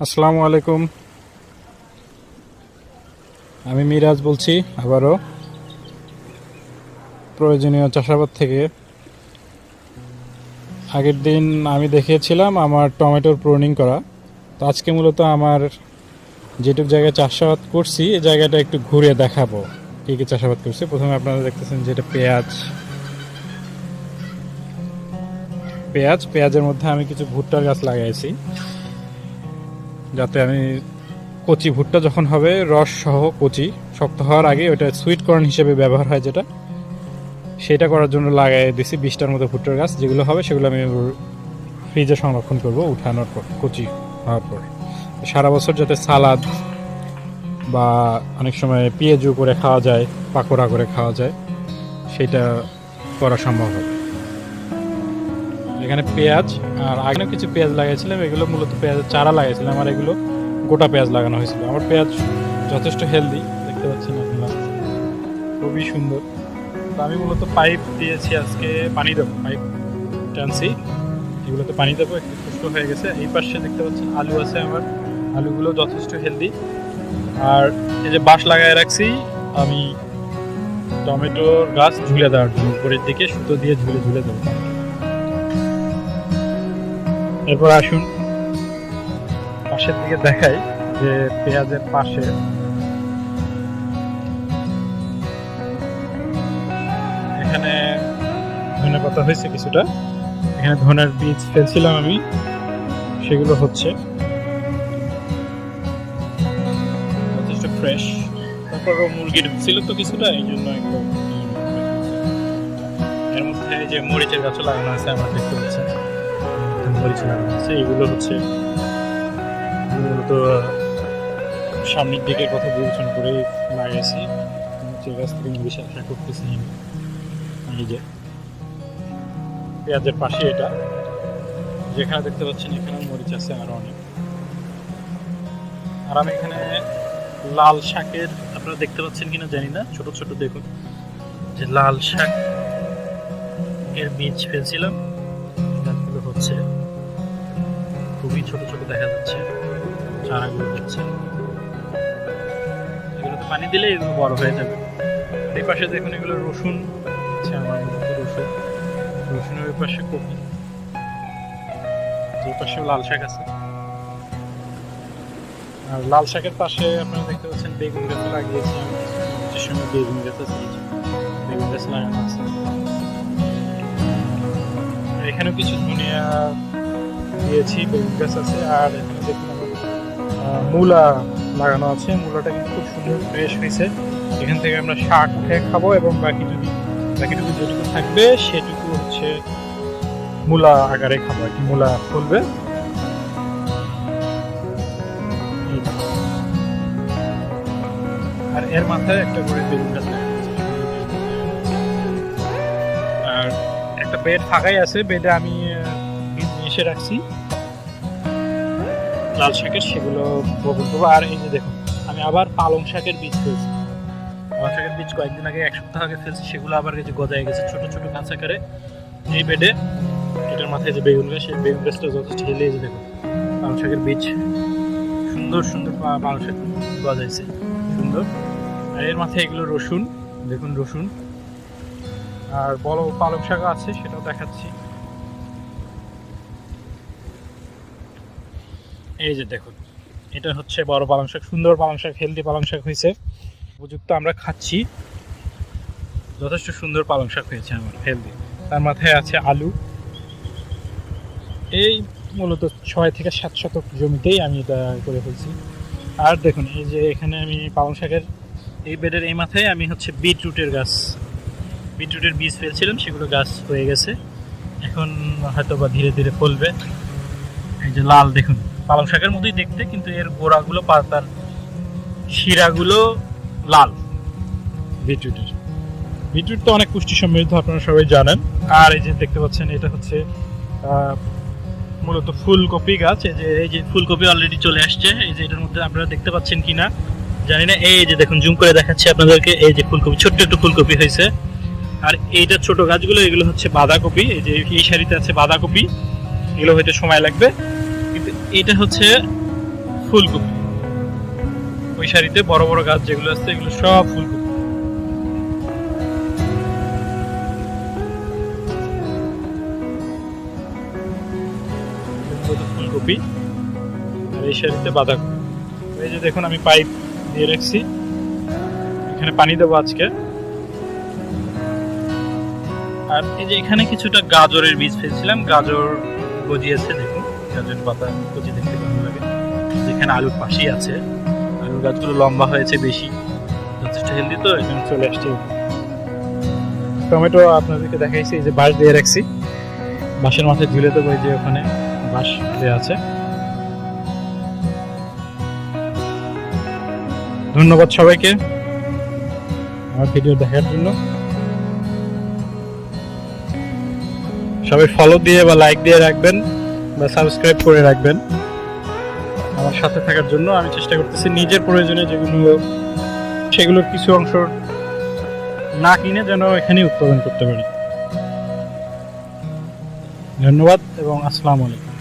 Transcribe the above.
আসসালামু আলাইকুম। আমি মিরাজ বলছি, আবারও। প্রয়োজনীয় চাষাবাদ থেকে। আগের দিন আমি দেখিয়েছিলাম আমার টমেটোর প্রুনিং করা। তো আজকে মূলত আমার যেটুক জায়গায় চাষাবাদ করছি এই জায়গাটা একটু ঘুরে দেখাবো। কী কী চাষাবাদ করছি? প্রথমে আপনারা দেখতেছেন যেটা পেঁয়াজ। পেঁয়াজ, পেঁয়াজের মধ্যে আমি কিছু ভুট্টার গাছ লাগাইছি। যাতে আমি কচি ভুট্টা যখন হবে, রস সহ কচি, শক্ত হওয়ার আগে ওটা সুইট কর্ন হিসেবে ব্যবহার হয় যেটা, সেটা করার জন্য লাগাই দিছি বিশটার মতো ভুট্টার গাছ। যেগুলো হবে সেগুলো আমি ফ্রিজে সংরক্ষণ করব উঠানোর পর, কচি হওয়ার পর। সারা বছর যাতে সালাদ বা অনেক সময় পেঁয়াজু করে খাওয়া যায়, পাকোড়া করে খাওয়া যায়, সেটা করা সম্ভব হবে। এখানে পেঁয়াজ, আর আগেও কিছু পেঁয়াজ লাগাইছিলাম, এগুলো মূলত পেঁয়াজের চারা লাগাইছিলাম, আর এগুলো গোটা পেঁয়াজ লাগানো হয়েছিল। আমার পেঁয়াজ যথেষ্ট হেলদি দেখতে পাচ্ছেন আপনারা। খুবই সুন্দর। তো আমি মূলত পাইপ দিয়েছি আজকে পানি দেবো, পাইপ টানছি। এগুলোতে পানি দেবো, একটু সুস্থ হয়ে গেছে। এই পাশে দেখতে পাচ্ছেন আলু আছে আমার। আলুগুলো যথেষ্ট হেলদি আর এই যে বাঁশ লাগায় রাখছি, আমি টমেটোর গাছ ঝুলে দেওয়ার জন্য, উপরের দিকে সুতো দিয়ে ঝুলে ঝুলে দেবো। এরপর আসুন। পাশের দিকে দেখাই যে পেঁয়াজের পাশে এখানে ধনে পাতা হয়েছে কিছুটা। এখানে ধনের বীজ ফেলছিলাম আমি। সেগুলো হচ্ছে যথেষ্ট ফ্রেশ তারপর মুরগি ছিল তো কিছুটা, এই জন্য একটু এর মধ্যে যে মরিচের গাছও লাগানো আছে, আমার দেখতে পাচ্ছেন লাগানো আছে এগুলো হচ্ছে মূলত সামনের দিকের কথা বিবেচনা করে লাগিয়েছি মরিচের গাছ থেকে মরিচ আশা করতেছি এই যে, পেঁয়াজের পাশে এটা। যেখানে দেখতে পাচ্ছেন এখানে মরিচ আছে আরও অনেক। আর আমি এখানে লাল শাকের, আপনারা দেখতে পাচ্ছেন কিনা জানি না, ছোট ছোট দেখুন। যে লাল শাক এর বীজ ফেলছিলাম। হচ্ছে ছোট ছোট দেখা যাচ্ছে, চারাগুলো হচ্ছে। এগুলোতে পানি দিলে এগুলো বড় হয়ে যাবে। এই পাশে দেখুন এগুলো রসুন আছে আমার রসুন। রসুনের ওই পাশে কপি। এই পাশে লাল শাক আছে। আর লাল শাকের পাশে আপনারা দেখতে পাচ্ছেন বেগুন গাছ লাগিয়েছি। যে সময় বেগুন গাছ আছে। বেগুন গাছ লাগানো আছে। এখানেও কিছু ধনিয়া দিয়েছি, বেগুন গাছ আছে আর এখানে মূলা লাগানো আছে। মূলাটা কিন্তু খুব সুন্দর ফ্রেশ হয়েছে। এখান থেকে আমরা শাক উঠে খাব এবং বাকি যদি বাকিটুকু যেটুকু থাকবে, সেটুকু হচ্ছে মূলা আকারে খাব আর কি, মূলা ফলবে। আর এর মাথায় একটা করে বেগুন গাছ আর একটা বেড ফাঁকাই আছে, বেডে আমি এসে রাখছি। লাল শাকের সেগুলো বপন করব। আর এই যে দেখুন, আমি আবার পালং শাকের বীজ ফেলছি। পালং শাকের বীজ কয়েকদিন আগে, এক সপ্তাহ আগে ফেলছি, সেগুলো আবার যে গজায় গেছে ছোট ছোট গাছ আকারে। এই বেডে, এটার মাথায় যে বেগুন গাছ, সেই বেগুন গাছটা যথেষ্ট হেলে যে দেখুন, পালং শাকের বীজ সুন্দর সুন্দর পালং শাক গজাইছে, সুন্দর। আর এর মাথায় এগুলো রসুন, দেখুন রসুন। আর বড় পালং শাক আছে, সেটাও দেখাচ্ছি। এই যে দেখুন, এটা হচ্ছে বড় পালং শাক, সুন্দর পালং শাক হেলদি পালং শাক হয়েছে। উপযুক্ত আমরা খাচ্ছি। যথেষ্ট সুন্দর পালং শাক হয়েছে আমার হেলদি তার মাথায় আছে আলু। এই মূলত ছয় থেকে সাত শতক জমিতেই আমি এটা করে ফেলছি। আর দেখুন, এই যে এখানে আমি পালং শাকের এই বেডের এই মাথায় আমি হচ্ছে বিটরুটের গাছ। বিটরুটের বীজ ফেলছিলাম, সেগুলো গাছ হয়ে গেছে। এখন হয়তো বা ধীরে ধীরে ফলবে। এই যে লাল দেখুন। পালং শাকের মতোই দেখতে, কিন্তু এর গোড়াগুলো পাতার শিরাগুলো লাল। বিটরুটের। বিটরুট তো অনেক পুষ্টি সমৃদ্ধ, আপনারা সবাই জানেন। আর এই যে দেখতে পাচ্ছেন, এটা হচ্ছে মূলত ফুলকপি গাছ। এই যে এই যে ফুলকপি অলরেডি চলে আসছে। এই যে এটার মধ্যে আপনারা দেখতে পাচ্ছেন কিনা, জানি না। এই যে দেখুন, জুম করে দেখাচ্ছি আপনাদেরকে। এই যে ফুলকপি, ছোট্ট একটু ফুলকপি হয়েছে। আর এইটা ছোট গাছগুলো, এগুলো হচ্ছে বাঁধাকপি। এই যে এই সারিতে আছে বাঁধাকপি। এগুলো হয়তো সময় লাগবে। কিন্তু এটা হচ্ছে ফুলকপি। ওই সারিতে বড় বড় গাছ যেগুলো আছে, এগুলো সব ফুলকপি। ফুলকপি আর এই সারিতে বাঁধাকপি। এই যে দেখুন, আমি পাইপ দিয়ে রাখছি। এখানে পানি দেবো আজকে। আর এই যে এখানে কিছুটা গাজরের বীজ ফেলছিলাম, গাজর গজিয়েছে, দেখুন। গাজরের পাতা গজি দেখতে ভালো লাগে। যেখানে আলুর পাশেই আছে। আলুর গাছগুলো লম্বা হয়েছে, বেশি। যথেষ্ট হেলদি তো জন্য চলে আসছে। টমেটো আপনাদেরকে দেখাইছি যে বাঁশ দিয়ে রাখছি। বাঁশের মাথায় ঝুলে দেবো যে ওখানে বাঁশ দেওয়া আছে। ধন্যবাদ সবাইকে আমার ভিডিও দেখার জন্য। সবাই ফলো দিয়ে বা লাইক দিয়ে রাখবেন। বা সাবস্ক্রাইব করে রাখবেন। আমার সাথে থাকার জন্য আমি চেষ্টা করতেছি নিজের প্রয়োজনে যেগুলো সেগুলোর কিছু অংশ না কিনে যেন এখানে উৎপাদন করতে পারি। ধন্যবাদ এবং আসসালামু আলাইকুম।